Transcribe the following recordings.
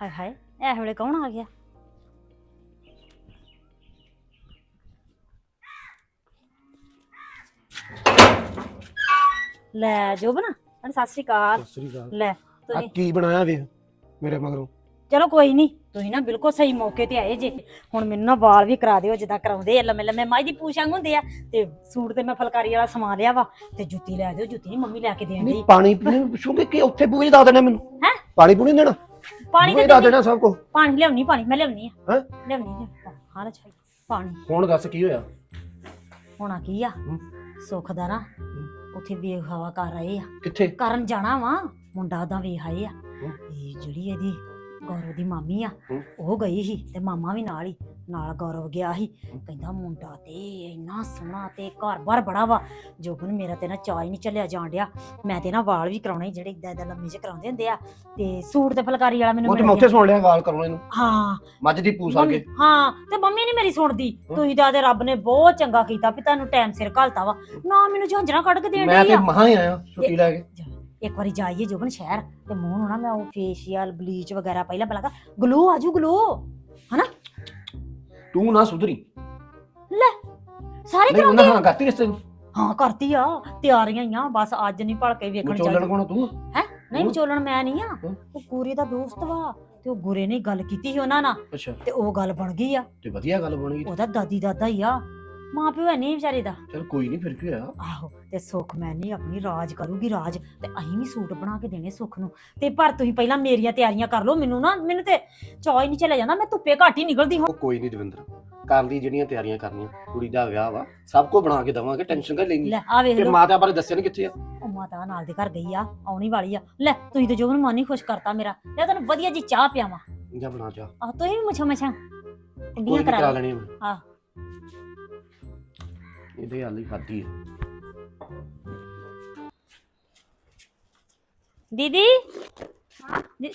ਹਾਏ ਹਾਏ ਇਹ ਵੇਲੇ ਕੌਣ ਆ ਗਿਆ? ਲੈ ਜੋਬਨ ਅਨ ਸਤਿ ਸ਼੍ਰੀ ਅਕਾਲ। ਸਤਿ ਸ੍ਰੀ ਅਕਾਲ। ਲੈ ਆ ਤੁਸੀਂ। ਕੀ ਬਣਾਇਆ ਵੇ ਮੇਰੇ ਮਗਰੋਂ? ਚਲੋ ਕੋਈ ਨਹੀਂ ਤੁਸੀਂ ਨਾ ਬਿਲਕੁਲ ਸਹੀ ਮੌਕੇ ਤੇ ਆਏ ਜੇ। ਹੁਣ ਮੈਨੂੰ ਨਾ ਵਾਲ ਵੀ ਕਰਾ ਦਿਓ ਜਿੱਦਾਂ ਕਰਾਉਂਦੇ ਆ ਲੰਮੇ ਲੰਮੇ। ਮਾਈ ਦੀ ਪੂਛਾਂ ਹੁੰਦੇ ਆ। ਤੇ ਸੂਟ ਤੇ ਮੈਂ ਫਲਕਾਰੀ ਵਾਲਾ ਸਮਾ ਲਿਆ ਵਾ ਤੇ ਜੁੱਤੀ ਲੈ ਦਿਓ ਜੁੱਤੀ ਨਹੀਂ ਮੰਮੀ ਲੈ ਕੇ ਦੇਣ ਨਹੀਂ ਦੀ ਪਾਣੀ ਪੀਣੇ ਪੁੱਛੋਗੇ ਕਿ ਉੱਥੇ ਬੂਹੇ ਦੱਸ ਦੇਣਾ ਮੈਨੂੰ? ਹੈਂ? ਪਾਣੀ ਪੂਣੀ ਦੇਣਾ? ਪਾਣੀ ਤੇ 'ਚ ਦੱਸ ਦੇਣਾ ਸਭ ਕੁਝ ਪਾਣੀ ਲਿਆਉਣੀ ਪਾਣੀ ਮੈਂ ਲਿਆਉਣੀ ਆ। ਹੈਂ? ਲਿਆਉਣੀ ਆ ਹਾਂ ਚੱਲ ਪਾਣੀ। ਹੁਣ ਦੱਸ ਕੀ ਹੋਇਆ? ਹੋਣਾ ਕੀ ਆ? ਹਮ। ਸੁੱਖ ਦਾ ਨਾ ਉੱਥੇ ਵੇਖ ਹਵਾ ਕਰ ਰਹੇ ਆ। ਕਿੱਥੇ? ਕਰਨ ਜਾਣਾ ਵਾ ਮੁੰਡਾ ਉਹਦਾ ਵੇਖ ਆਏ ਆ। ਇਹ ਜਿਹੜੀ ਇਹਦੀ ਗੌਰਵ ਦੀ ਮਾਮੀ ਆ। ਉਹ ਗਈ ਸੀ ਤੇ ਮਾਮਾ ਵੀ ਨਾਲ ਹੀ ਨਾਲ ਗੌਰਵ ਗਿਆ ਸੀ। ਕਹਿੰਦਾ ਮੁੰਡਾ ਤੇ ਇੰਨਾ ਸੋਹਣਾ ਤੇ ਘਰ-ਬਾਰ ਬੜਾ ਵਾ। ਜੋਬਨ ਮੇਰਾ ਤੇ ਨਾ ਚਾਹ ਹੀ ਨਹੀਂ ਚੱਲਿਆ ਜਾਣ ਡਿਆ। ਮੈਂ ਤੇ ਨਾ ਵਾਲ ਵੀ ਕਰਾਉਣੇ ਸੀ ਜਿਹੜੇ ਇਦਾਂ ਇਦਾਂ ਲੰਮੇ ਜਿਹੇ ਕਰਾਉਂਦੇ ਹੁੰਦੇ ਆ। ਤੇ ਸੂਟ ਤੇ ਫੁਲਕਾਰੀ ਵਾਲਾ ਮੈਨੂੰ ਉਹ ਤੇ ਮਿਲ ਮੈਂ ਗਿਆ। ਉੱਥੇ ਸੁਣ ਲਿਆ ਗਾਲ ਕਰਨਾ ਇਹਨੂੰ ਹਾਂ। ਮੱਝ ਦੀ ਪੂਸ ਆ ਮੰਮੀ- ਕੇ ਹਾਂ ਤੇ ਮੰਮੀ ਨਹੀਂ ਮੇਰੀ ਸੁਣਦੀ। ਤੁਸੀਂ ਤਾਂ ਤੇ ਰੱਬ ਨੇ ਬਹੁਤ ਚੰਗਾ ਕੀਤਾ ਵੀ ਤੁਹਾਨੂੰ ਟਾਈਮ ਸਿਰ ਘਲਤਾ ਵਾ। ਨਾ ਮੈਨੂੰ ਝਾਂਜਰਾ ਕੱਢ ਕੇ ਦੇਣ ਮੈਂ ਡਈ ਤੇ ਆ। ਮਹਾ ਹੀ ਆਇਆ ਛੁੱਟੀ ਲੈ ਕੇ। ਇੱਕ ਵਾਰੀ ਜਾਈਏ ਜੋਬਨ ਸ਼ਹਿਰ ਤੇ ਮੂੰਹ ਨੂੰ ਨਾ ਮੈਂ ਉਹ ਫੇਸ਼ੀਅਲ ਬਲੀਚ ਵਗੈਰਾ ਪਹਿਲਾਂ ਪਹਿਲਾਂ ਗਲੋ ਆਜੂ ਗਲੋ ਤੂੰ ਨਾ ਸੁਧਰੀ। ਸਾਰੇ ਨਹੀਂ ਉਹਨਾਂ ਹਾਂ ਕਰਤੀ ਰਿਸ਼ਤੇ ਨੂੰ। ਹਾਂ ਕਰਤੀ ਆ ਤਿਆਰੀਆਂ ਹੀ ਆ ਬਸ ਅੱਜ ਨਹੀਂ ਭਲਕੇ ਵੇਖਣ ਵਿਚੋਲਣ ਚੱਲ। ਕੋਣ ਤੂੰ? ਨਹੀਂ ਵਿਚੋਲਣ ਮੈਂ ਨਹੀਂ ਆ। ਹਮ। ਉਹ ਗੂਰੇ ਦਾ ਦੋਸਤ ਵਾ ਤੇ ਉਹ ਗੁਰੇ ਨੇ ਗੱਲ ਕੀਤੀ ਸੀ ਉਹਨਾਂ ਨਾਲ। ਅੱਛਾ। ਤੇ ਉਹ ਗੱਲ ਬਣ ਗਈ ਆ। ਤੇ ਵਧੀਆ ਗੱਲ ਬਣ ਗਈ। ਉਹਦਾ ਦਾਦੀ ਦਾਦਾ ਹੀ ਆ। ਮਾਂ ਪਿਓ ਹੈ ਨਹੀਂ ਵਿਚਾਰੇ ਦਾ। ਚਲ ਕੋਈ ਨਹੀਂ ਫਿਰ ਕੀ ਹੋਇਆ? ਆਹੋ ਤੇ ਸੁੱਖ ਮੈਂ ਨਹੀਂ ਆਪਣੀ ਰਾਜ ਕਰੂਗੀ ਰਾਜ। ਤੇ ਅਸੀਂ ਵੀ ਸੂਟ ਬਣਾ ਕੇ ਦੇਣੇ ਸੁੱਖ ਨੂੰ। ਤੇ ਪਰ ਤੁਸੀਂ ਪਹਿਲਾਂ ਮੇਰੀਆਂ ਤਿਆਰੀਆਂ ਕਰ ਲਓ ਮੈਨੂੰ ਨਾ ਮੈਨੂੰ ਤੇ ਹੀ ਨਹੀਂ ਚਲੇ ਜਾਂਦਾ ਮੈਂ ਧੁੱਪੇ ਘੱਟ ਹੀ ਨਿਕਲਦੀ ਹਾਂ। ਉਹ ਕੋਈ ਨਹੀਂ ਦਵਿੰਦਰ ਕਰ ਲਈ ਜਿਹੜੀਆਂ ਤਿਆਰੀਆਂ ਕਰਨੀਆਂ ਕੁੜੀ ਦਾ ਵਿਆਹ ਵਾ ਸਭ ਕੁਝ ਬਣਾ ਕੇ ਦਵਾਂਗੇ ਟੈਨਸ਼ਨ ਕਰ ਲੈਣੀ ਲੈ ਆ ਵੇਖ ਤੇ ਲਓ। ਮਾਤਾ ਬਾਰੇ ਦੱਸਿਆ ਨਹੀਂ ਕਿੱਥੇ ਆ? ਉਹ ਮਾਤਾ ਨਾਲ ਦੇ ਘਰ ਗਈ ਆ ਆਉਣੀ ਵਾਲੀ ਆ। ਲੈ ਤੁਸੀਂ ਤੇ ਜੋਬਨ ਮਨ ਹੀ ਖੁਸ਼ ਕਰਤਾ ਮੇਰਾ ਲੈ ਤੈਨੂੰ ਵਧੀਆ ਜੀ ਚਾਹ ਪਿਆਵਾਂ। ਜਾਂ ਬਣਾ ਜਾ ਆਹ ਤੁਸੀਂ ਵੀ ਮੁੱਛਾਂ ਮਛਾਂ ਕੋਈ ਨਹੀਂ ਕਰਾ ਕਰਾ। ਲੈਣੀ ਆਹ। ਇਹਦੇ ਹਾਲ ਹੀ ਖਾਦੀ ਹੈ ਦੀਦੀ? ਦੀ-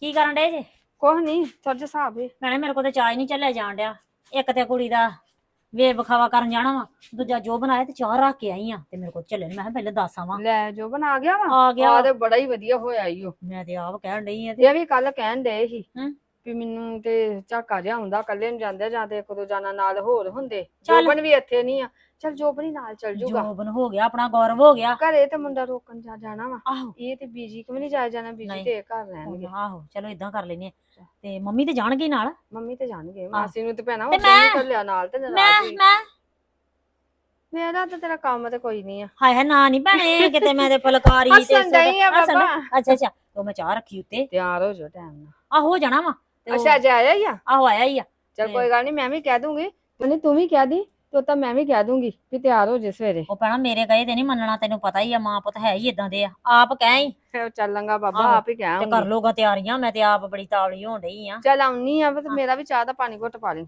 ਕੀ ਕਰਨ ਡੇ ਜੇ? ਕੁਛ ਨਹੀਂ ਚੱਜ ਹਿਸਾਬ ਏ। ਭੈਣੇ ਮੇਰੇ ਕੋਲ ਤੇ ਚਾਹ ਹੀ ਨਹੀਂ ਚੱਲਿਆ ਜਾਣ ਡਿਆ। ਇੱਕ ਤੇ ਕੁੜੀ ਦਾ ਵੇ ਵਿਖਾਵਾ ਕਰਨ ਜਾਣਾ ਵਾ ਦੂਜਾ ਜੋ ਬਣਾਇਆ ਤੇ ਚਾਹ ਰੱਖ ਕੇ ਆਈ ਆ ਤੇ ਮੇਰੇ ਕੋਲ ਚੱਲੇ ਨੀ। ਮੈਂ ਕਿਹਾ ਪਹਿਲੇ ਦੱਸ ਆਵਾਂ। ਲੈ ਜੋ ਬਣਾ ਗਿਆ ਵਾ ਆ ਗਿਆ ਆ ਵਾ। ਤੇ ਬੜਾ ਹੀ ਵਧੀਆ ਹੋਇਆ ਈ ਓ। ਮੈਂ ਤੇ ਆਪ ਕਹਿਣ ਡਈ ਆ ਤੇ। ਇਹ ਵੀ ਕੱਲ ਕਹਿਣ ਡਏ ਸੀ ਹਮ। ਵੀ ਮੈਨੂੰ ਤੇ ਝਾਕਾ ਜਿਹਾ ਹੁੰਦਾ ਕੱਲੇ ਨੂੰ ਜਾਂਦੇ ਜਾਂ ਤੇ ਇੱਕ ਦੋ ਜਾਣਾ ਨਾਲ ਹੋਰ ਹੁੰਦੇ। ਚੱਲ। ਜੋਬਨ ਵੀ ਇੱਥੇ ਨਹੀਂ ਆ। ਚਲ ਜੋਬਨ ਨਾਲ ਚੱਲ ਜੂਗਾ। ਜੋਬਨ ਹੋ ਗਿਆ ਆਪਣਾ ਗੌਰਵ ਹੋ ਗਿਆ। ਘਰੇ ਤੇ ਮੁੰਡਾ ਰੋਕਣ ਜਾ ਜਾਣਾ ਵਾ। ਆਹੋ। ਇਹ ਤੇ ਬੀਜੀ ਕਿ ਵੀ ਨਹੀਂ ਜਾਇਆ ਜਾਣਾ ਬੀਜੀ ਨਹੀਂ। ਤੇ ਘਰ ਰਹਿਣਗੇ। ਆਹੋ ਚਲੋ ਇਦਾਂ ਕਰ ਲੈਨੇ ਆ। ਤੇ ਮੰਮੀ ਤੇ ਜਾਣਗੇ ਹੀ ਨਾਲ? ਮੰਮੀ ਤੇ ਜਾਣਗੇ ਮਾਸੀ ਨੂੰ ਤੇ ਭੈਣਾ ਤੇ ਉਹ ਮੈਂ- ਲਿਆ ਨਾਲ ਤੇ ਮੈਂ ਨਾਰਾਜ਼ ਹੋਈ ਮੈਂ ਮੇਰਾ ਤੇ ਤੇਰਾ ਕੰਮ ਤੇ ਕੋਈ ਨਹੀਂ ਆ। ਹਾਏ ਹਾਏ ਨਾ ਨਹੀਂ ਭੈਣੇ ਕਿਤੇ ਮੈਂ ਤੇ ਫੁਲਕਾਰੀ ਤੇ ਹੱਸਣ ਡਈ ਆ ਹੱਸਣ- ਬਾਬਾ। ਅੱਛਾ ਅੱਛਾ ਉਹ ਮੈਂ ਚਾਹ ਰੱਖੀ ਉੱਤੇ। ਤਿਆਰ ਹੋ ਜਾ ਟਾਈਮ ਨਾਲ। ਆਹੋ ਹੋ ਜਾਣਾ ਵਾ। ਤੇ ਉਹ- ਅੱਛਾ ਅੱਜ ਆਇਆ ਹੀ ਆ? ਆਹੋ ਆਇਆ ਹੀ ਆ। ਚਲ ਤੇ- ਕੋਈ ਗੱਲ ਨਹੀਂ ਮੈਂ ਵੀ ਕਹਿ ਦੂੰਗੀ। ਨਹੀਂ ਤੂੰ ਵੀ ਕਹਿ ਦੀ। ਤੋ ਤਾਂ ਮੈਂ ਵੀ ਕਹਿ ਦੂੰਗੀ ਵੀ ਤਿਆਰ ਹੋ ਜੇ ਸਵੇਰੇ। ਉਹ ਭੈਣਾ ਮੇਰੇ ਕਹੇ ਤੇ ਨਹੀਂ ਮੰਨਣਾ ਤੈਨੂੰ ਪਤਾ ਹੀ ਆ ਮਾਂ ਪੁੱਤ ਹੈ ਹੀ ਇਦਾਂ ਦੇ ਆ। ਆਪ ਕਹਿ ਹੀ ਫਿਰ ਚੱਲਾਂਗਾ ਬਾਬਾ ਆਹੋ, ਆਪ ਹੀ ਤੇ ਕਰ ਲੋਗਾ ਤਿਆਰੀਆਂ ਮੈਂ ਤੇ ਆਪ ਬੜੀ ਤਾਵਲੀ ਹੋਣ ਡਈ ਆ। ਚੱਲ ਆਉਣੀ ਆ ਤੇ ਮੇਰਾ ਵੀ ਚਾਹ ਦਾ ਪਾਣੀ ਘੁੱਟ ਪਾ ਲਈ।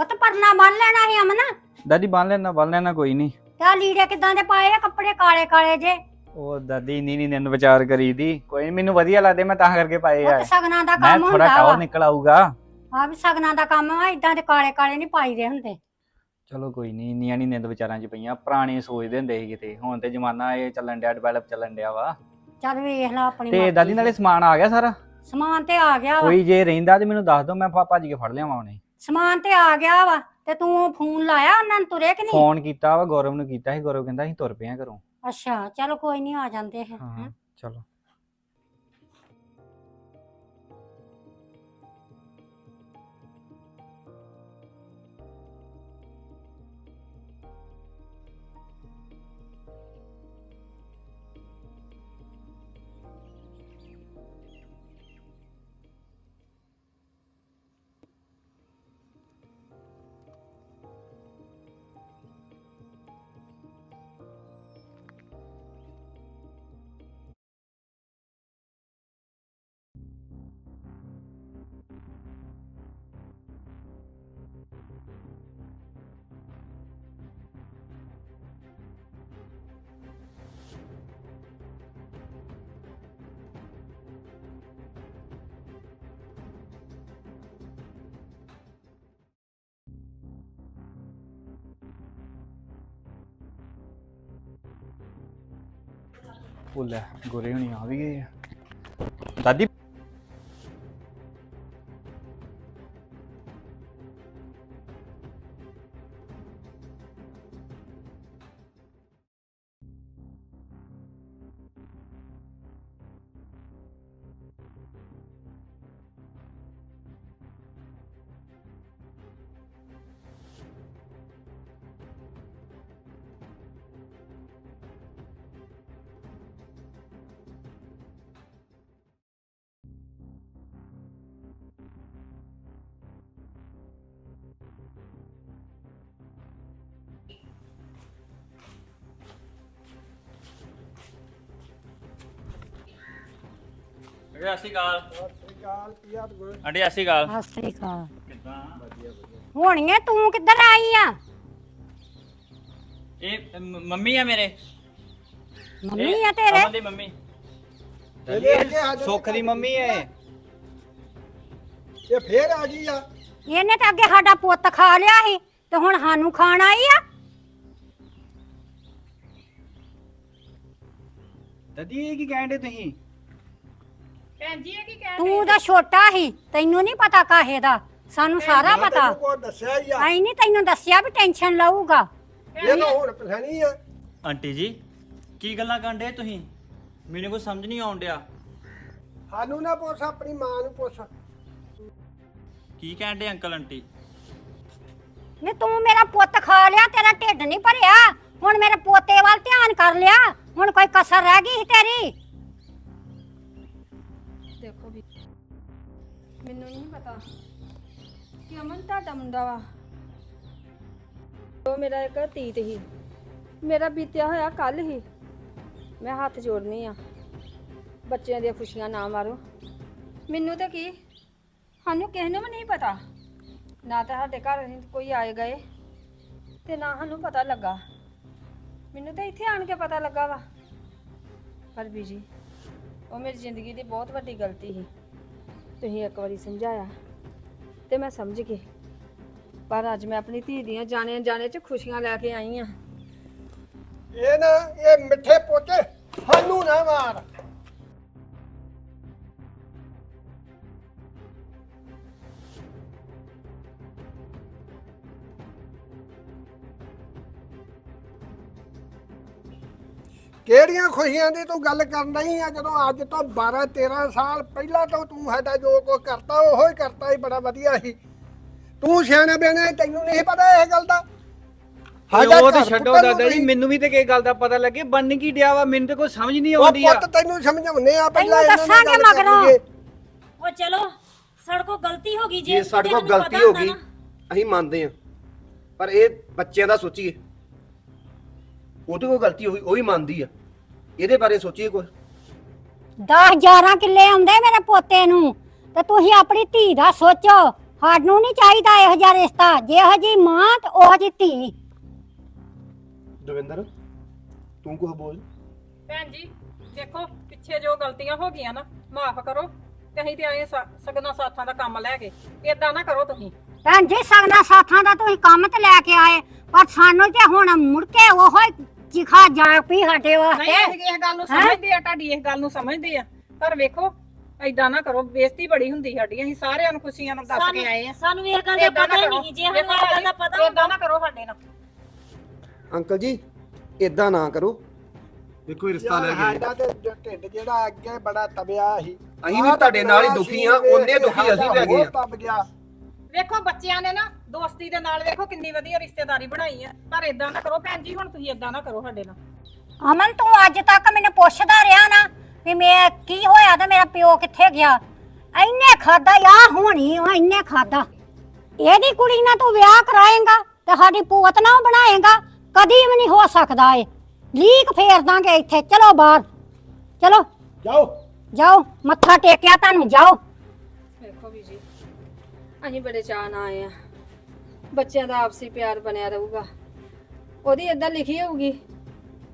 ਪੁੱਤ ਪਰਨਾ ਬੰਨ ਲੈਣਾ ਸੀ ਅਮਨ। ਦਾਦੀ ਬੰਨ ਲੈਣਾ ਬੰਨ ਲੈਣਾ ਕੋਈ ਨਹੀਂ। ਤੇ ਆਹ ਲੀੜੇ ਕਿਦਾਂ ਦੇ ਪਾਏ ਆ ਕੱਪੜੇ ਕਾਲੇ ਕਾਲੇ ਜੇ? ਉਹ ਦਾਦੀ ਇੰਨੀ ਨਹੀਂ ਨਿੰਨ ਵਿਚਾਰ ਕਰੀ ਦੀ ਕੋਈ ਨੀ, ਮੈਨੂੰ ਵਧੀਆ ਲੱਗਦੇ ਮੈਂ ਤਾਂ ਕਰਕੇ ਪਾਏ ਆ। ਸਗਨਾਂ ਦਾ ਮੈਂ ਕੰਮ ਥੋੜਾ ਹੁੰਦਾ ਟੌਰ ਵਾ। ਨਿਕਲ ਆਊਗਾ। ਆ ਵੀ ਸਗਨਾਂ ਦਾ ਕੰਮ ਵਾ ਇਦਾਂ ਦੇ ਕਾਲੇ ਕਾਲੇ ਨਹੀਂ ਪਾਈਦੇ ਹੁੰਦੇ। ਚਲੋ ਕੋਈ ਨਹੀਂ ਇੰਨੀਆਂ ਨਹੀਂ ਨਿੰਦ ਵਿਚਾਰਾਂ ਚ ਪਈਆਂ ਪੁਰਾਣੇ ਸੋਚਦੇ ਹੁੰਦੇ ਸੀ ਕਿਤੇ। ਹੁਣ ਤੇ ਜ਼ਮਾਨਾ ਇਹ ਚੱਲਣ ਡਿਆ ਡਿਵੈਲਪ ਚੱਲਣ ਡਿਆ ਵਾ। ਚੱਲ ਵੇਖ ਲਾ ਆਪਣੀ ਤੇ ਮਰਜ਼ੀ। ਦਾਦੀ ਨਾਲੇ ਸਮਾਨ ਆ ਗਿਆ ਸਾਰਾ? ਸਮਾਨ ਤੇ ਆ ਗਿਆ ਵਾ। ਕੋਈ ਜੇ ਰਹਿੰਦਾ ਤੇ ਮੈਨੂੰ ਦੱਸ ਦਿਓ ਮੈਂ ਭਾ- ਭੱਜ ਕੇ ਫੜ ਲਿਆਵਾਂ ਉਹਨੇ ਸਮਾਨ ਤੇ ਆ ਗਿਆ ਵਾ ਤੇ ਤੂੰ ਫੋਨ ਲਾਇਆ ਉਹਨਾਂ ਨੂੰ ਤੁਰੇ ਕਿ ਨਹੀਂ? ਫੋਨ ਕੀਤਾ ਵਾ ਗੌਰਵ ਨੂੰ ਕੀਤਾ ਸੀ ਗੌਰਵ ਕਹਿੰਦਾ ਅਸੀਂ ਤੁਰ ਪਏ ਆ ਘਰੋਂ। ਅੱਛਾ ਚਲੋ ਕੋਈ ਨਹੀਂ ਆ ਜਾਂਦੇ ਹਾਂ ਹੈਂ। ਚਲੋ। ਉਹ ਲੈ ਗੋਰੇ ਹੁਣੀ ਆ ਵੀ ਗਏ ਆ। ਸਤਿ ਸ਼੍ਰੀ ਅਕਾਲ। ਆਂਟੀ ਸਤਿ ਸ਼੍ਰੀ ਅਕਾਲ। ਸਤਿ ਸ੍ਰੀ ਅਕਾਲ। ਕਿੱਦਾਂ? ਹੋਣੀਏ ਤੂੰ ਕਿੱਧਰ ਆਈ ਆ? ਇਹ ਮ- ਮੰਮੀ ਆ ਮੇਰੇ। ਮੰਮੀ ਆ ਤੇਰੇ? ਅਮਨ ਦੀ ਮੰਮੀ। ਸੁੱਖ ਦੀ ਮੰਮੀ ਐ ਇਹ। ਫੇਰ ਆ ਗਈ ਆ? ਇਹਨੇ ਤਾਂ ਅੱਗੇ ਸਾਡਾ ਪੁੱਤ ਖਾ ਲਿਆ ਸੀ ਤੇ ਹੁਣ ਸਾਨੂੰ ਖਾਣ ਆਈ ਆ? ਦਾਦੀ ਇਹ ਕੀ ਕਹਿੰਦੇ ਤੁਸੀਂ? ਤੂੰ ਤਾਂ ਛੋਟਾ ਸੀ ਤੈਨੂੰ ਨਹੀਂ ਪਤਾ ਕਾਹੇ ਦਾ। ਸਾਨੂੰ ਸਾਰਾ ਪਤਾ। ਕੋ ਦੱਸਿਆ ਹੀ ਆ। ਆਈ ਨਹੀਂ ਤੈਨੂੰ ਦੱਸਿਆ ਵੀ ਟੈਨਸ਼ਨ ਲਊਗਾ। ਇਹ ਤਾਂ ਹੁਣ ਪਛਾਣੀ ਆ। ਆਂਟੀ ਜੀ ਕੀ ਗੱਲਾਂ ਕਰਦੇ ਤੁਸੀਂ? ਮੈਨੂੰ ਕੋਈ ਸਮਝ ਨਹੀਂ ਆਉਣ ਡਿਆ। ਸਾਨੂੰ ਨਾ ਪੁੱਛ ਆਪਣੀ ਮਾਂ ਨੂੰ ਪੁੱਛ। ਕੀ ਕਹਿੰਦੇ ਅੰਕਲ ਆਂਟੀ? ਨਹੀਂ ਤੂੰ ਮੇਰਾ ਪੁੱਤ ਖਾ ਲਿਆ ਤੇਰਾ ਢਿੱਡ ਨਹੀਂ ਭਰਿਆ। ਹੁਣ ਮੇਰੇ ਪੋਤੇ ਵੱਲ ਧਿਆਨ ਕਰ ਲਿਆ। ਹੁਣ ਕੋਈ ਕਸਰ ਰਹਿ ਗਈ ਸੀ ਤੇਰੀ। ਮੈਨੂੰ ਨਹੀਂ ਪਤਾ ਕਿ ਅਮਨ ਤੁਹਾਡਾ ਮੁੰਡਾ ਵਾ। ਉਹ ਮੇਰਾ ਇੱਕ ਤੀਤ ਹੀ। ਮੇਰਾ ਬੀਤਿਆ ਹੋਇਆ ਕੱਲ ਹੀ। ਮੈਂ ਹੱਥ ਜੋੜਨੀ ਆ। ਬੱਚਿਆਂ ਦੀਆਂ ਖੁਸ਼ੀਆਂ ਨਾ ਮਾਰੋ। ਮੈਨੂੰ ਤਾਂ ਕੀ? ਸਾਨੂੰ ਕਿਸੇ ਨੂੰ ਵੀ ਨਹੀਂ ਪਤਾ। ਨਾ ਤਾਂ ਸਾਡੇ ਘਰ ਕੋਈ ਆਏ ਗਏ ਤੇ ਨਾ ਸਾਨੂੰ ਪਤਾ ਲੱਗਾ। ਮੈਨੂੰ ਤਾਂ ਇੱਥੇ ਆਣ ਕੇ ਪਤਾ ਲੱਗਾ ਵਾ। ਪਰ ਬੀਜੀ ਉਹ ਮੇਰੀ ਜ਼ਿੰਦਗੀ ਦੀ ਬਹੁਤ ਵੱਡੀ ਗਲਤੀ ਸੀ। ਤੁਸੀਂ ਇੱਕ ਵਾਰੀ ਸਮਝਾਇਆ ਤੇ ਮੈਂ ਸਮਝ ਗਈ। ਪਰ ਅੱਜ ਮੈਂ ਆਪਣੀ ਧੀ ਦੀਆਂ ਜਾਣੇ ਜਾਣੇ ਚ ਖੁਸ਼ੀਆਂ ਲੈ ਕੇ ਆਈ ਆ। ਇਹ ਨਾ, ਇਹ ਮਿੱਠੇ ਪੋਤੇ ਸਾਨੂੰ ਨਾ ਮਾਰ। ਕਿਹੜੀਆਂ ਖੁਸ਼ੀਆਂ ਦੀ ਤੂੰ ਗੱਲ ਕਰਨ ਰਹੀ ਆ? ਜਦੋਂ ਅੱਜ ਤੋਂ 12 13 ਸਾਲ ਪਹਿਲਾਂ ਤੋਂ ਤੂੰ ਸਾਡਾ ਜੋ ਕੁਝ ਕਰਤਾ ਉਹੋ ਹੀ ਕਰਤਾ ਹੀ ਬੜਾ ਵਧੀਆ ਸੀ। ਤੂੰ ਸਿਆਣਾ ਬਿਆਣਾ ਤੈਨੂੰ ਨਹੀਂ ਪਤਾ ਇਹ ਗੱਲ ਦਾ। ਸਾਡਾ ਉਹ ਤਾਂ ਘਰ ਛੱਡੋ ਪੁੱਟਣ ਨੂੰ ਦਾਦਾ ਜੀ ਮੈਨੂੰ ਵੀ ਤੇ ਕੀ ਗੱਲ ਦਾ ਪਤਾ ਲੱਗੇ ਬੰਨ ਕੀ ਡਿਆ ਵਾ ਮੈਨੂੰ ਤੇ ਕੋਈ ਸਮਝ ਨਹੀਂ ਉਹ ਆਉਂਦੀ ਆ। ਪੁੱਤ ਤੈਨੂੰ ਸਮਝਾਉਨੇ ਆ ਪਹਿਲਾਂ ਤੈਨੂੰ ਇਹਨਾਂ ਨਾਲ ਦੱਸਾਂਗੇ ਗੱਲ ਮਗਰੋਂ। ਉਹ ਚਲੋ ਸਾਡੇ ਕੋਲ ਗਲਤੀ ਹੋ ਗਈ ਜੇ ਸਾਡੇ ਕੋਲ ਗਲਤੀ ਹੋ ਹੁੰਦਾ ਗਈ ਨਾ। ਅਸੀਂ ਮੰਨਦੇ ਹਾਂ ਪਰ ਇਹ ਬੱਚਿਆਂ ਦਾ ਸੋਚੀਏ। ਉਹਦੇ ਕੋਲ ਗਲਤੀ ਹੋਈ ਉਹ ਵੀ ਮੰਨਦੀ ਆ। ਇਹਦੇ ਬਾਰੇ ਸੋਚੀਏ ਕੁਝ 10 11 ਕਿੱਲੇ ਆਉਂਦੇ ਮੇਰੇ ਪੋਤੇ ਨੂੰ ਤੇ ਤੁਸੀਂ ਆਪਣੀ ਧੀ ਦਾ ਸੋਚੋ। ਸਾਨੂੰ ਨਹੀਂ ਚਾਹੀਦਾ ਇਹੋ ਜਿਹਾ ਰਿਸ਼ਤਾ। ਜਿਹੋ ਜੀ ਮਾਂ ਤੇ ਉਹ ਜੀ ਧੀ। ਦਵਿੰਦਰ ਤੂੰ ਕੁਝ ਬੋਲ। ਭੈਣ ਜੀ ਦੇਖੋ ਪਿੱਛੇ ਜੋ ਗਲਤੀਆਂ ਹੋ ਗਈਆਂ ਨਾ ਮਾਫ ਕਰੋ। ਤੇ ਅਸੀਂ ਤੇ ਆਏ ਸ- ਸਗਨਾਂ ਸਾਥਾਂ ਦਾ ਕੰਮ ਲੈ ਕੇ ਏਦਾਂ ਨਾ ਕਰੋ ਤੁਸੀਂ। ਭੈਣ ਜੀ ਸਗਨਾ ਸਾਥਾਂ ਦਾ ਤੁਸੀਂ ਕੰਮ ਤੇ ਲੈ ਕੇ ਆਏ ਪਰ ਸਾਨੂੰ ਤੇ ਹੁਣ ਮੁੜ ਕੇ ਉਹ ਚਿਖਾ ਜਾ ਪਈ ਸਾਡੇ ਨਹੀਂ ਵਾਸਤੇ ਅਸੀਂ ਇਸ ਗੱਲ ਨੂੰ ਸਮਝਦੇ ਆ ਤੁਹਾਡੀ ਇਸ ਗੱਲ ਨੂੰ ਸਮਝਦੇ ਆ। ਪਰ ਵੇਖੋ ਏਦਾਂ ਨਾ ਕਰੋ ਬੇਇੱਜ਼ਤੀ ਬੜੀ ਹੁੰਦੀ ਸਾਡੀ ਅਸੀਂ ਸਾਰਿਆਂ ਨੂੰ ਖੁਸ਼ੀਆਂ ਨਾਲ ਦੱਸ ਕੇ ਆਏ ਆ। ਸਾਨੂੰ ਇਹ ਗੱਲ ਦਾ ਏਦਾਂ ਨਾ ਪਤਾ ਹੀ ਕਰੋ। ਨਹੀਂ ਜੇ ਸਾਨੂੰ ਇਹ ਗੱਲ ਦਾ ਪਤਾ ਏਦਾਂ ਨਾ ਕਰੋ ਸਾਡੇ ਨਾਲ। ਅੰਕਲ ਜੀ ਇਦਾਂ ਨਾ ਕਰੋ। ਦੇਖੋ ਇਹ ਰਿਸ਼ਤਾ ਲੈ ਕੇ ਸਾਡਾ ਤੇ ਜ- ਢਿੱਡ ਜਿਹੜਾ ਅੱਗੇ ਬੜਾ ਤਬਿਆ ਸੀ। ਅਸੀਂ ਵੀ ਤੁਹਾਡੇ ਨਾਲ ਹੀ ਦੁਖੀ ਆ ਉਹਨੇ ਦੁਖੀ ਅਸੀਂ ਲੈ ਗਏ ਆ। ਤਬ ਗਿਆ। ਵੇਖੋ ਬੱਚਿਆਂ ਨੇ ਨਾ ਦੋਸਤੀ ਦੇ ਨਾਲ ਵੇਖੋ ਕਿੰਨੀ ਵਧੀਆ ਰਿਸ਼ਤੇਦਾਰੀ ਬਣਾਈ ਆ। ਪਰ ਏਦਾਂ ਨਾ ਕਰੋ ਭੈਣ ਜੀ ਹੁਣ ਤੁਸੀਂ ਏਦਾਂ ਨਾ ਕਰੋ ਸਾਡੇ ਨਾਲ। ਅਮਨ ਤੂੰ ਅੱਜ ਤੱਕ ਮੈਨੂੰ ਪੁੱਛਦਾ ਰਿਹਾ ਨਾ ਵੀ ਮੈਂ ਕੀ ਹੋਇਆ ਤੇ ਮੇਰਾ ਪਿਓ ਕਿੱਥੇ ਗਿਆ? ਇੰਨੇ ਖਾਦਾ ਆ ਹੋਣੀ ਉਹ ਇੰਨੇ ਖਾਦਾ ਇਹਦੀ ਕੁੜੀ ਨਾਲ ਤੂੰ ਵਿਆਹ ਕਰਾਏਗਾ ਤੇ ਸਾਡੀ ਪੂਤ ਨਾ ਬਣਾਏਗਾ ਕਦੀ ਵੀ ਨਹੀਂ ਹੋ ਸਕਦਾ ਏ ਲੀਕ ਫੇਰ ਦਾਂਗੇ ਇੱਥੇ। ਚਲੋ ਬਾਹਰ। ਚਲੋ। ਜਾਓ। ਜਾਓ। ਮੱਥਾ ਟੇਕਿਆ ਤੁਹਾਨੂੰ। ਜਾਓ। ਵੇਖੋ ਵੀ ਜੀ। ਅਸੀਂ ਬੜੇ ਚਾਅ ਨਾਲ ਆਏ ਆ। ਬੱਚਿਆਂ ਦਾ ਆਪਸੀ ਪਿਆਰ ਬਣਿਆ ਰਹੂਗਾ। ਉਹਦੀ ਏਦਾਂ ਲਿਖੀ ਹੋਊਗੀ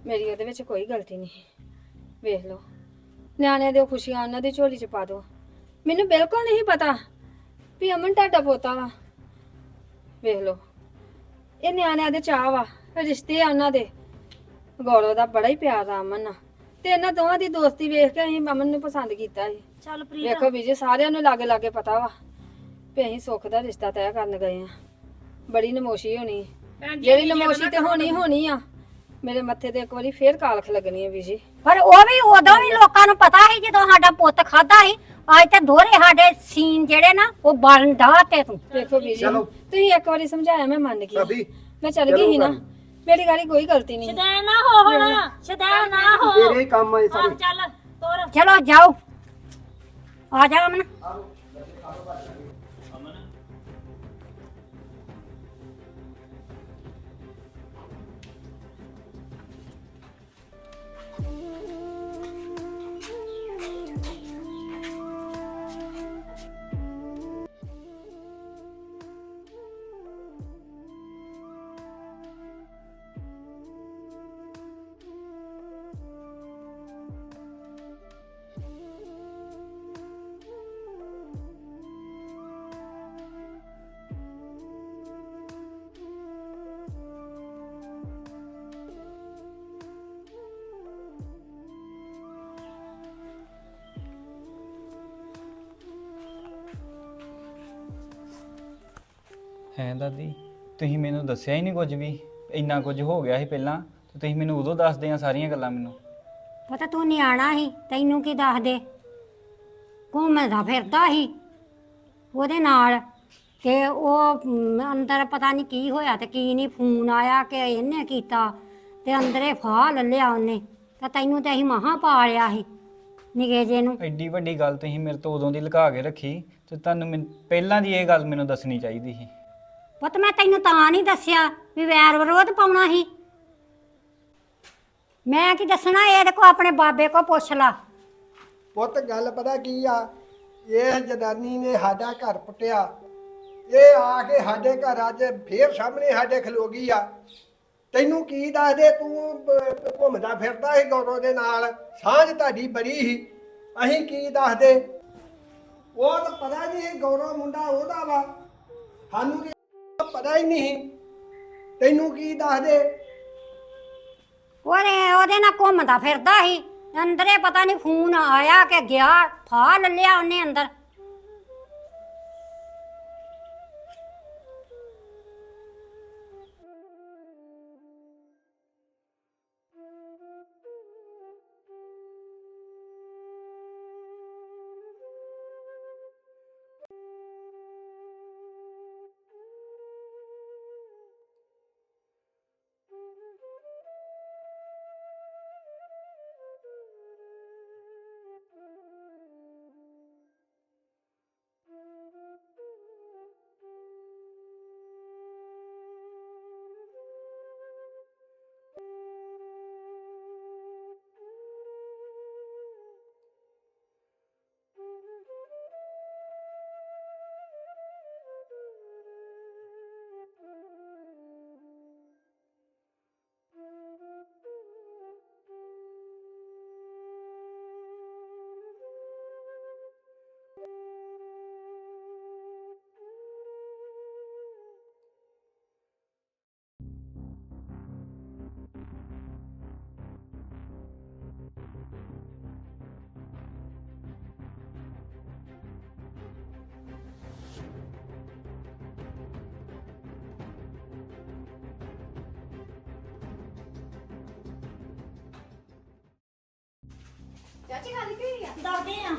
ਮੇਰੀ ਉਹਦੇ ਵਿੱਚ ਕੋਈ ਗਲਤੀ ਨਹੀਂ। ਵੇਖ ਲਓ ਨਿਆਣਿਆਂ ਦੀਆਂ ਖੁਸ਼ੀਆਂ ਉਹਨਾਂ ਦੀ ਝੋਲੀ 'ਚ ਪਾ ਦਿਓ। ਮੈਨੂੰ ਬਿਲਕੁਲ ਨਹੀਂ ਪਤਾ ਵੀ ਅਮਨ ਤੁਹਾਡਾ ਪੋਤਾ ਵਾ। ਵੇਖ ਲਓ ਇਹ ਨਿਆਣਿਆਂ ਦੇ ਚਾਹ ਵਾ ਰਿਸ਼ਤੇ ਆ ਉਹਨਾਂ ਦੇ। ਗੌਰਵ ਦਾ ਬੜਾ ਹੀ ਪਿਆਰ ਆ ਅਮਨ ਨਾਲ। ਤੇ ਇਹਨਾਂ ਦੋਵਾਂ ਦੀ ਦੋਸਤੀ ਵੇਖ ਕੇ ਅਸੀਂ ਮਮਨ ਨੂੰ ਪਸੰਦ ਕੀਤਾ ਸੀ। ਚੱਲ ਪ੍ਰੀਤ। ਵੇਖੋ ਬੀਜੀ ਸਾਰਿਆਂ ਨੂੰ ਲਾਗੇ ਲਾਗੇ ਪਤਾ ਵਾ। ਵੀ ਅਸੀਂ ਸੁੱਖ ਦਾ ਰਿਸ਼ਤਾ ਤੈਅ ਕਰਨ ਗਏ ਆ ਬੜੀ ਨਮੋਸ਼ੀ ਹੋਣੀ। ਜਿਹੜੀ ਨਮੋਸ਼ੀ ਤੇ ਹੋਣੀ ਹੋਣੀ ਆ। ਮੇਰੇ ਮੱਥੇ ਤੇ ਇੱਕ ਵਾਰੀ ਫੇਰ ਕਾਲਖ ਲੱਗਣੀ ਹੈ ਬੀਜੀ। ਪਰ ਉਹ ਵੀ ਉਦੋਂ ਵੀ ਲੋਕਾਂ ਨੂੰ ਪਤਾ ਸੀ ਜਦੋਂ ਸਾਡਾ ਪੁੱਤ ਖਾਦਾ ਸੀ। ਅੱਜ ਤੇ ਦੋਹਰੇ ਸਾਡੇ ਸੀਨ ਜਿਹੜੇ ਨਾ ਉਹ ਬਣ ਡਾਹ ਤੇ ਤੂੰ। ਵੇਖੋ ਬੀਜੀ ਚਲੋ। ਤੁਸੀਂ ਇੱਕ ਵਾਰੀ ਸਮਝਾਇਆ ਮੈਂ ਮੰਨ ਗਈ। ਭਾਬੀ ਮੈਂ ਚੱਲ ਗਈ ਸੀ ਨਾ। ਮੇਰੀ ਗਾੜੀ ਕੋਈ ਗਲਤੀ ਨਹੀਂ। ਸ਼ਦੈਨ ਨਾ ਹੋ ਹੁਣ ਸ਼ਦੈਨ ਨਾ ਹੋ। ਤੇਰੇ ਹੀ ਕੰਮ ਆਏ ਆਹ ਸਾਰੇ। ਚੱਲ ਤੋਰ। ਚਲੋ ਜਾਓ। ਆ ਜਾ ਅਮਨ। Mm-hmm. ਹੈ ਦਾਦੀ? ਤੁਸੀਂ ਮੈਨੂੰ ਦੱਸਿਆ ਹੀ ਨਹੀਂ ਕੁਝ ਵੀ। ਇੰਨਾ ਕੁਝ ਹੋ ਗਿਆ ਸੀ ਪਹਿਲਾਂ ਤੇ ਤੁਸੀਂ ਮੈਨੂੰ ਉਦੋਂ ਦੱਸਦੇ ਆ ਸਾਰੀਆਂ ਗੱਲਾਂ ਮੈਨੂੰ। ਪਤਾ ਤੂੰ ਨਿਆਣਾ ਸੀ ਤੈਨੂੰ ਕੀ ਦੱਸ ਦੇ ਘੁੰਮਦਾ ਫਿਰਦਾ ਸੀ। ਉਹਦੇ ਨਾਲ ਤੇ ਉਹ ਮ, ਅੰਦਰ ਪਤਾ ਨਹੀਂ ਕੀ ਹੋਇਆ ਤੇ ਕੀ ਨਹੀਂ ਫੋਨ ਆਇਆ ਕਿ ਇਹਨੇ ਕੀਤਾ ਤੇ ਅੰਦਰੇ ਫਾਹ ਲੱਲਿਆ ਉਹਨੇ। ਤਾਂ ਤੈਨੂੰ ਤੇ ਅਸੀਂ ਮਹਾ ਪਾਲਿਆ ਸੀ ਨਿਗੇ ਜੇ ਨੂੰ। ਐਡੀ ਵੱਡੀ ਗੱਲ ਤੁਸੀਂ ਮੇਰੇ ਤੋਂ ਉਦੋਂ ਦੀ ਲੁਕਾ ਕੇ ਰੱਖੀ ਤੇ ਤੁਹਾਨੂੰ ਮੈਨ- ਪਹਿਲਾਂ ਦੀ ਇਹ ਗੱਲ ਮੈਨੂੰ ਦੱਸਣੀ ਚਾਹੀਦੀ ਸੀ। ਪੁੱਤ, ਮੈਂ ਤੈਨੂੰ ਤਾਂ ਨਹੀਂ ਦੱਸਿਆ ਵੀ ਵੈਰ ਵਿਰੋਧ ਪਾਉਣਾ ਸੀ। ਮੈਂ ਕੀ ਦੱਸਣਾ ਇਹਦੇ ਕੋ ਆਪਣੇ ਬਾਬੇ ਕੋ ਪੁੱਛ ਲਾ। ਪੁੱਤ, ਗੱਲ ਪਤਾ ਕੀ ਆ? ਇਹ ਜਨਾਨੀ ਨੇ ਸਾਡਾ ਘਰ ਪੁੱਟਿਆ। ਇਹ ਆ ਕੇ ਸਾਡੇ ਘਰ ਅੱਜ ਫੇਰ ਸਾਹਮਣੇ ਸਾਡੇ ਖਲੋ ਗਈ ਆ। ਤੈਨੂੰ ਕੀ ਦੱਸਦੇ, ਤੂੰ ਬ- ਘੁੰਮਦਾ ਫਿਰਦਾ ਸੀ ਗੌਰਵ ਦੇ ਨਾਲ, ਸਾਂਝ ਤੁਹਾਡੀ ਬੜੀ ਸੀ। ਅਸੀਂ ਕੀ ਦੱਸਦੇ? ਉਹ ਤਾਂ ਪਤਾ ਨਹੀਂ ਇਹ ਗੌਰਵ ਮੁੰਡਾ ਉਹਦਾ ਵਾ। ਸਾਨੂੰ ਕੀ ਪਤਾ ਹੀ ਨਹੀਂ। ਤੈਨੂੰ ਕੀ ਦੱਸਦੇ? ਉਹਦੇ ਉਹਦੇ ਨਾਲ ਘੁੰਮਦਾ ਫਿਰਦਾ ਸੀ। ਅੰਦਰੇ ਪਤਾ ਨਹੀਂ ਫੋਨ ਆਇਆ ਕਿ ਗਿਆ ਫਾ ਲਿਆ ਉਹਨੇ ਅੰਦਰ। ਦੱਸਦੇ ਆ।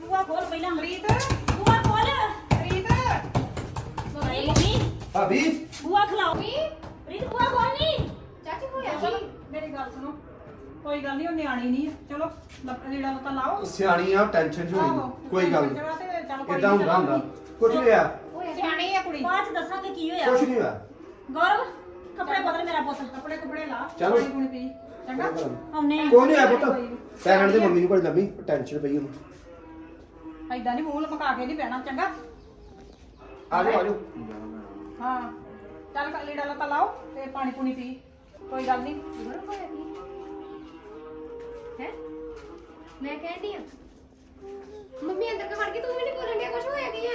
ਬੂਆ ਖੋਲ ਪਹਿਲਾਂ। ਪ੍ਰੀਤ? ਬੂਆ ਖੋਲ। ਪ੍ਰੀਤ? ਮੰਮੀ। ਭਾਬੀ? ਬੂਆ ਖਲਾਓ। ਪ੍ਰੀਤ ਬੂਆ ਖੋਲ ਨਹੀਂ ਚਲੋ ਮੇਰੀ ਗੱਲ ਸੁਣੋ। ਕੋਈ ਗੱਲ ਨਹੀਂ ਉਹ ਨਿਆਣੀ ਨਹੀਂ ਹੈ ਚਲੋ ਲੱਪ- ਲੀੜਾ ਲੱਤਾ ਲਾਓ। ਸਿਆਣੀ ਆ ਟੈਨਸ਼ਨ ਚ ਹੋਈ। ਕੋਈ ਗੱਲ ਕੋਈ ਇਦਾਂ ਹੁੰਦਾ ਹੁੰਦਾ। ਕੁਝ ਨਹੀਂ ਆ ਸਿਆਣੀ ਹੈ ਕੁੜੀ। ਬਾਅਦ ਚ ਦੱਸਾਂਗੇ ਕੀ ਹੋਇਆ। ਕੁਝ ਨਹੀਂ ਹੋਇਆ। ਗੌਰਵ ਕੱਪੜੇ ਬਦਲ ਮੇਰਾ ਪੁੱਤ। ਕੱਪੜੇ ਕੁਪੜੇ ਲਾ। ਚਲੋ। ਪਾਣੀ ਪੂਣੀ ਪੀ। ਚੰਗਾ? ਆਉਨੇ ਕੋਈ ਨਹੀਂ ਆ ਪੁੱਤ। ਪੈਰਣ ਦੇ ਮੰਮੀ ਨੂੰ ਕੋਲ ਲੱਭੀ ਟੈਨਸ਼ਨ ਪਈ ਉਹਨੂੰ ਐਦਾਂ ਨਹੀਂ ਮੂੰਹ ਲਮਕਾ ਕੇ ਨਹੀਂ ਪੈਣਾ ਚੰਗਾ? ਆ ਜਾਓ ਆ ਜਾਓ। ਹਾਂ। ਚੱਲ ਕ- ਲੀੜਾ ਲੱਤਾ ਲਾਓ ਤੇ ਪਾਣੀ ਪੂਣੀ ਪੀ। ਕੋਈ ਗੱਲ ਨਹੀਂ। ਹੈ? ਮੈਂ ਕਹਿੰਦੀ ਆ ਮੰਮੀ ਅੰਦਰ ਕਿ ਵੜ ਕੇ ਤੂੰ ਵੀ ਨਹੀਂ ਬੋਲਣ ਡਿਆ ਕੁਝ ਹੋਇਆ ਕੀ ਆ?